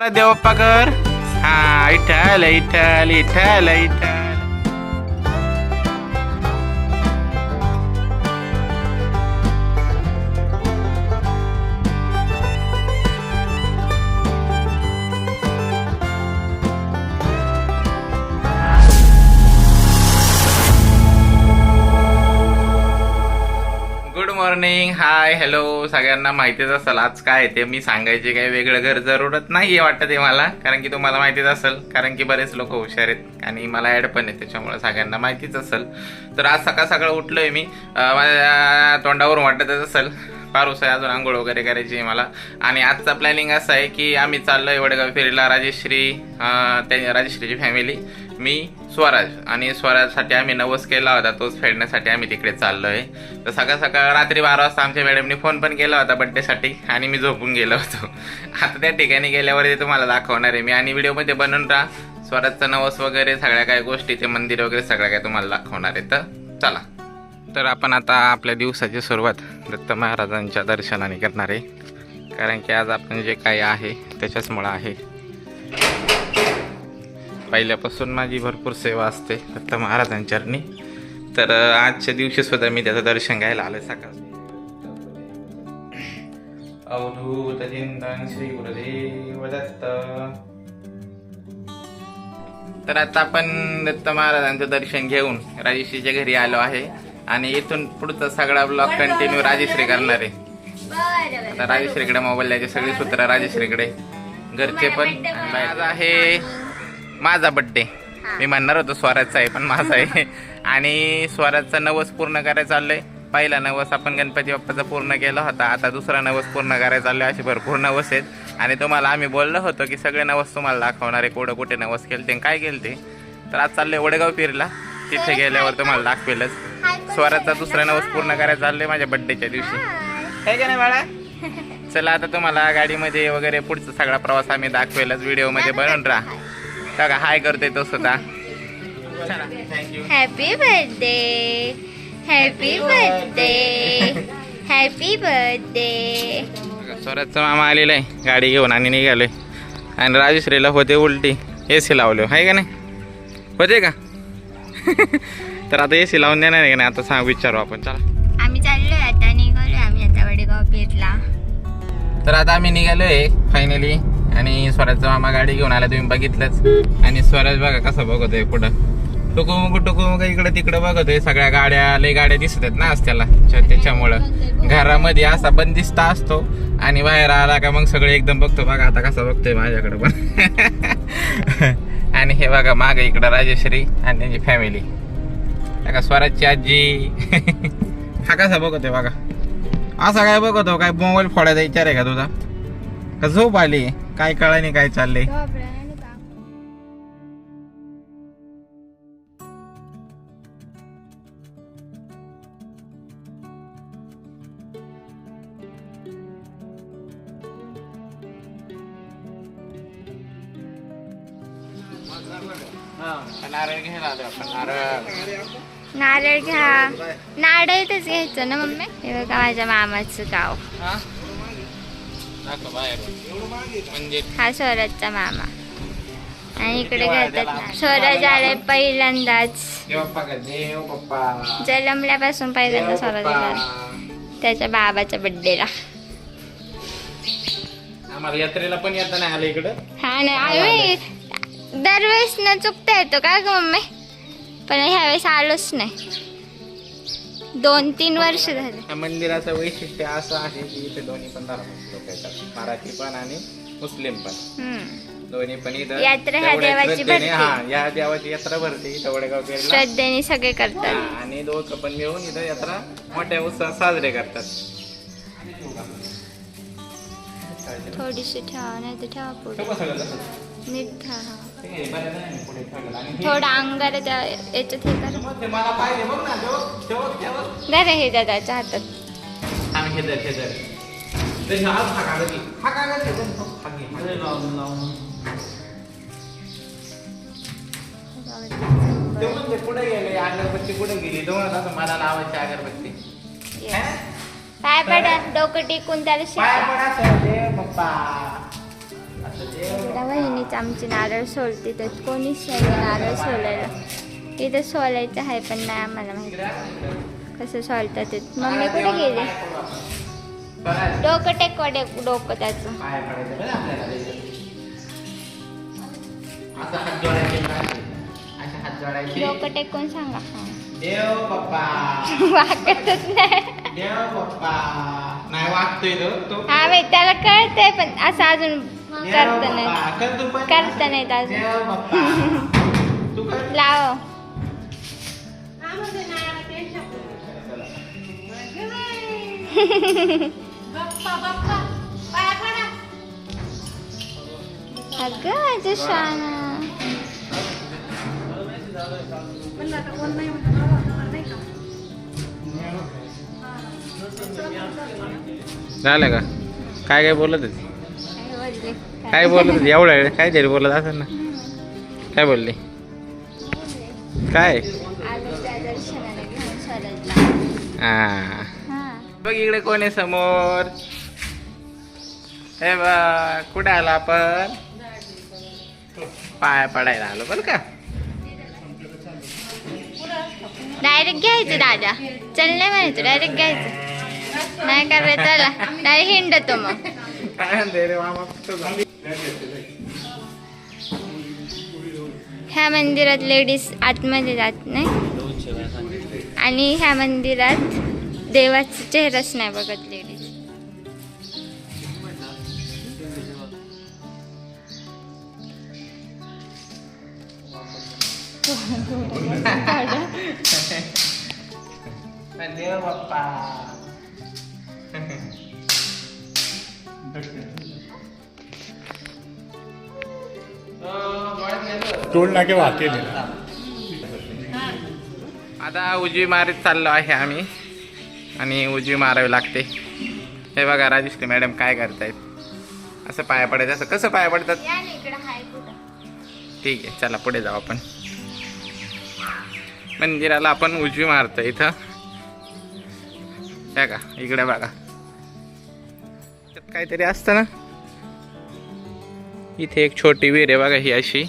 देवप्पा कर हा इठल इठल इठल इठल morning hi hello सगळ्यांना माहितीच असेल आज काय आहे ते मी सांगायचे काही वेगळं घर जरूरत नाही वाटत आहे मला कारण की तुम्हाला माहितीच असेल कारण की बरेच लोक हुशार आहेत आणि मला ॲड पण आहे त्याच्यामुळे सगळ्यांना माहितीच असेल. तर आज सकाळ सकाळ उठलोय मी. माझ्या तोंडावरून वाटतच असेल पारूस आहे अजून आंघोळ वगैरे करायची आहे मला. आणि आजचा प्लॅनिंग असा आहे की आम्ही चाललोय वडगाव फेरीला राजेश्री त्या राजेश्रीची फॅमिली मी स्वराज. आणि स्वराजसाठी आम्ही नवस केला होता तोच फेडण्यासाठी आम्ही तिकडे चाललोय. तर सकाळ सकाळ रात्री बारा वाजता आमच्या मॅडमनी फोन पण केला होता बड्डेसाठी आणि मी झोपून गेलो होतो. आता त्या ठिकाणी गेल्यावर ते तुम्हाला दाखवणार आहे. मी आणि व्हिडिओमध्ये बनवून राहा. स्वराजचा नवस वगैरे सगळ्या काय गोष्टी ते मंदिर वगैरे सगळ्या काय तुम्हाला दाखवणार आहे. तर चला. तर आपण आता आपल्या दिवसाची सुरुवात दत्त महाराजांच्या दर्शनाने करणार आहे. कारण की आज आपण जे काही आहे त्याच्याचमुळं आहे. पहिल्यापासून माझी भरपूर सेवा असते. दत्त महाराजांच्यानी तर आजच्या दिवशी सुद्धा मी त्याचं दर्शन घ्यायला आलं सकाळ. अवधूत चिंतन श्री गुरुदेव दत्त तर आता आपण दत्त महाराजांचं दर्शन घेऊन राजेश्रीच्या घरी आलो आहे. आणि इथून पुढचा सगळा ब्लॉग कंटिन्यू राजेश्री करणार आहे. आता राजेश्रीकडे मोबाईल द्यायचे सगळी सूत्र राजेश्रीकडे. घरचे पण आज आहे. माझा बड्डे मी म्हणणार होतो स्वराजचा आहे पण माझा आहे. आणि स्वराजचा नवस पूर्ण करायचा चाललंय. पहिला नवस आपण गणपती बाप्पाचा पूर्ण केला होता. आता दुसरा नवस पूर्ण करायचा चाललोय असे भरपूर नवस आहेत. आणि तुम्हाला आम्ही बोललो होतो की सगळे नवस तुम्हाला दाखवणार आहे कुठं कुठे नवस केले ते काय केलं ते तर आज चाललंय वडगाव फिरला. तिथे गेल्यावर तुम्हाला दाखवेलच. स्वराजचा दुसरा नवस पूर्ण करायचा चाललंय माझ्या बड्डेच्या दिवशी. आहे का नाही बाळा? चला आता तुम्हाला गाडीमध्ये वगैरे पुढचा सगळा प्रवास आम्ही दाखवेलच. व्हिडिओमध्ये बनवून राहा. का हाय करतोय तो सुद्धा चला thank you happy birthday happy birthday happy birthday स्वराजचा मामा आलेला आहे गाडी घेऊन आणि निघालोय. आणि राजेश्रीला होते उलटी ए सी लावलो. आहे का नाही? होते का? तर आता ए सी लावून देणार आहे का नाही? आता सांग विचारू आपण. चला. आम्ही चाललोय आता निघालोय आम्ही आता वडेगाव पेठला तर आता आम्ही निघालोय फायनली आणि स्वराजचा मामा गाडी घेऊन आला तुम्ही बघितलंच. आणि स्वराज बघा कसं बघतोय पुढं. टुकुमुक टुकुमुक इकडं तिकडं बघतोय सगळ्या गाड्या लय गाड्या दिसत आहेत ना आज त्याला त्याच्यामुळं. घरामध्ये असा बंदिस्त असतो आणि बाहेर आला का मग सगळे एकदम बघतो बघा आता कसं बघतोय माझ्याकडे पण. आणि हे बघा माग इकडं राजेश्री आणि त्यांची फॅमिली का स्वराजची आजी. हा कसा बघतोय बघा. असा काय बघतो काय मोबाईल फोडायचा विचार आहे का तुझा? का झोप आली? काय कळा नाही काय चाललंय? नारळ घ्यायला आलो आपण नारळ. नारळ घ्या. नारळच घ्यायचं ना मम्मी? हे बघा माझ्या मामाचं गाव. हा म्हणजे हा स्वराजचा मामा. आणि इकडे घेतात ना स्वराज आलाय पहिल्यांदाच. जन्मल्यापासून पहिल्यांदा स्वराज. आला त्याच्या बाबाच्या बड्डेला आम्हाला यात्रेला पण येता नाही आलं इकडं? हा दरवेळेस न चुकता येतो का ग मम्मी? पण ह्यावेळेस आलोच नाही. दोन तीन वर्ष झाले. या मंदिराचं वैशिष्ट्य असं आहे की इथे दोन्ही पण धर्माचे लोक येतात. मराठी पण आणि मुस्लिम पण. हम्म. दोन्ही पण इथं यात्रा ह्या तेवढ्या देवाची श्रद्धेने- भरते. हा या देवाची यात्रा भरते इथं वडगाव पेरला श्रद्धेने सगळे करतात. आणि दोघं पण मिळून इथं यात्रा मोठ्या उत्साहात साजरे करतात. थोडीशी ठेवा नाही तर ठेवा पुढे? नीट ठेवा. नाही थोडं अंगार त्या याच्यात हे कर. मग ते मला पाहिजे बघ ना ठेव ठेव ठेव धर हे दादाच्या हातात त्याच्या पुढे गेले अगरबत्ती पुढे गेली. दोन मला लावायची अगरबत्ती. पाय पडा डोकं टिकून त्याला शिकवा. पडा वहिनीच आमची नारळ सोलते तर कोणीच नाही नारळ सोलायला इथं सोलायचं आहे पण नाही आम्हाला माहिती. कसं सोलतात ते. मम्मी कुठे गेली? डोकं टेकवा डोकं त्याचं. डोकं टेकून सांगा. हा. देव बाप्पा वाकतच नाही. देव बाप्पा नाही वागतोय तो. हा त्याला कळतंय पण असं अजून करत नाही. करता नाहीत अजून लाव अगं माझं शाना झालं का? काय काय बोलत होती? काय बोलत एवढं काय तरी बोलत असेल ना. काय बोलली? काय? हा. बघ इकडे कोण आहे समोर. हे बघ कुठे आला आपण? पाय पडायला आलो बरं का? डायरेक्ट घ्यायचं दादा. चल नाही म्हणायचं डायरेक्ट घ्यायचं. नाही करायचं चला. डायरेक्ट हिंडतो मग. काय म्हणते रे मामा तुझं? ह्या मंदिरात लेडीज आतमध्ये जात नाही आणि ह्या मंदिरात देवाचा चेहराच नाही बघत लेडीज देव बाप्पा टोल नाके वाकेले आता उजवी मारीत चाललो आहे आम्ही. आणि उजवी मारावी लागते. हे बघा राजश्री मॅडम काय करतायत. असं पाया पडायचं असं कसं पाया पडतात? ठीक आहे चला पुढे जाऊ आपण. मंदिराला आपण उजवी मारतो इथं. का इकडे बघा. काहीतरी असतं ना. इथे एक छोटी विहीर आहे बघा ही अशी.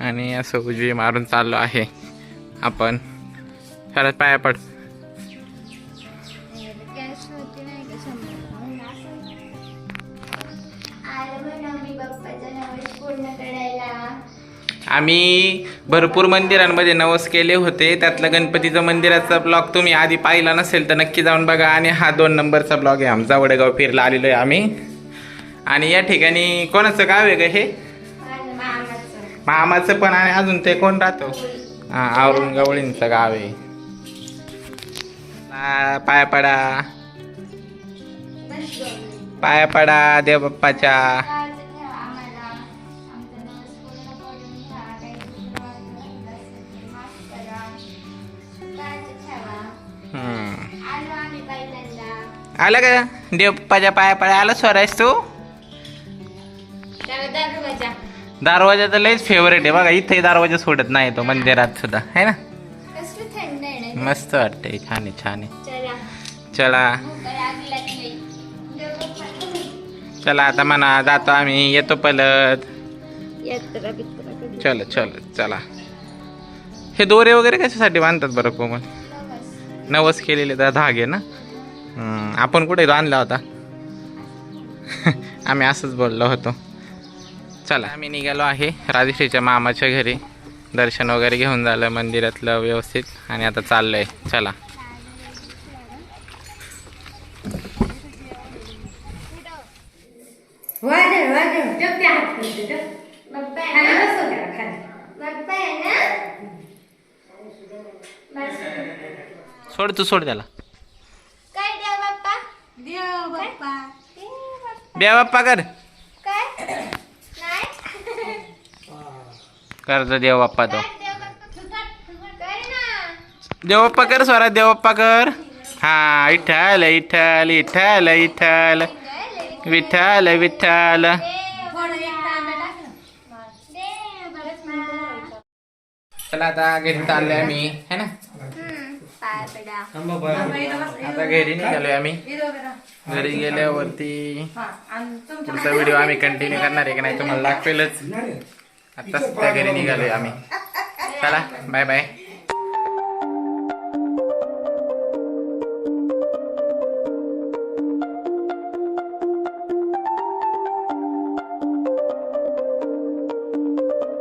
आणि असं उजवी मारून चाललो आहे आपण. खरंच पाया पड. आम्ही भरपूर मंदिरांमध्ये नवस केले होते. त्यातलं गणपतीचं मंदिराचा ब्लॉग तुम्ही आधी पाहिला नसेल तर नक्की जाऊन बघा. आणि हा दोन नंबरचा ब्लॉग आहे आमचा. वडेगाव फिरला आलेलो आहे आम्ही. आणि या ठिकाणी कोणाचं गाव आहे का हे? मामाचं पण आणि अजून ते कोण राहतो? हा आवरून गवळींचं गाव आहे. पाया पडा. पाया पडा देव बाप्पाच्या आलं का? देव बाप्पाच्या पाया पडा आलं स्वरायस तू? दरवाजा. तर लयच फेवरेट आहे. बघा इथे दरवाजा सोडत नाही तो मंदिरात सुद्धा. है ना? थंड आहे ना मस्त वाटतंय. छान आहे छान आहे. चला. चला. लागली. आता म्हणा जातो आम्ही. येतो पलत यात्रा बित्रा कधी? चल चल चला. हे दोरे वगैरे कशासाठी बांधतात बरं कोमल? नवस केलेले तर धागे ना? आपण कुठे तो आणला होता? आम्ही असंच बोललो होतो. चला. आम्ही निघालो आहे राजश्रीच्या मामाच्या घरी. दर्शन वगैरे घेऊन झालं मंदिरातलं व्यवस्थित आणि आता चला. खाली आहे बस. सोड तू सोड त्याला काय द्या बाप्पा देव बाप्पा ए बाप्पा. कर. काय? नाही. कर देव बाप्पा तो. देव बाप्पा? कर स्वरात देव बाप्पा कर हा तांबे टाक ना. दे बरंच मिनिटं. चला आता घरी चाललोय आम्ही है ना? आता घरी निघालोय आम्ही. घरी गेल्यावरती पुढचा व्हिडिओ आम्ही कंटिन्यू करणार आहे की नाही तुम्हाला दाखवेलच. आता त्या घरी निघालोय आम्ही. चला बाय बाय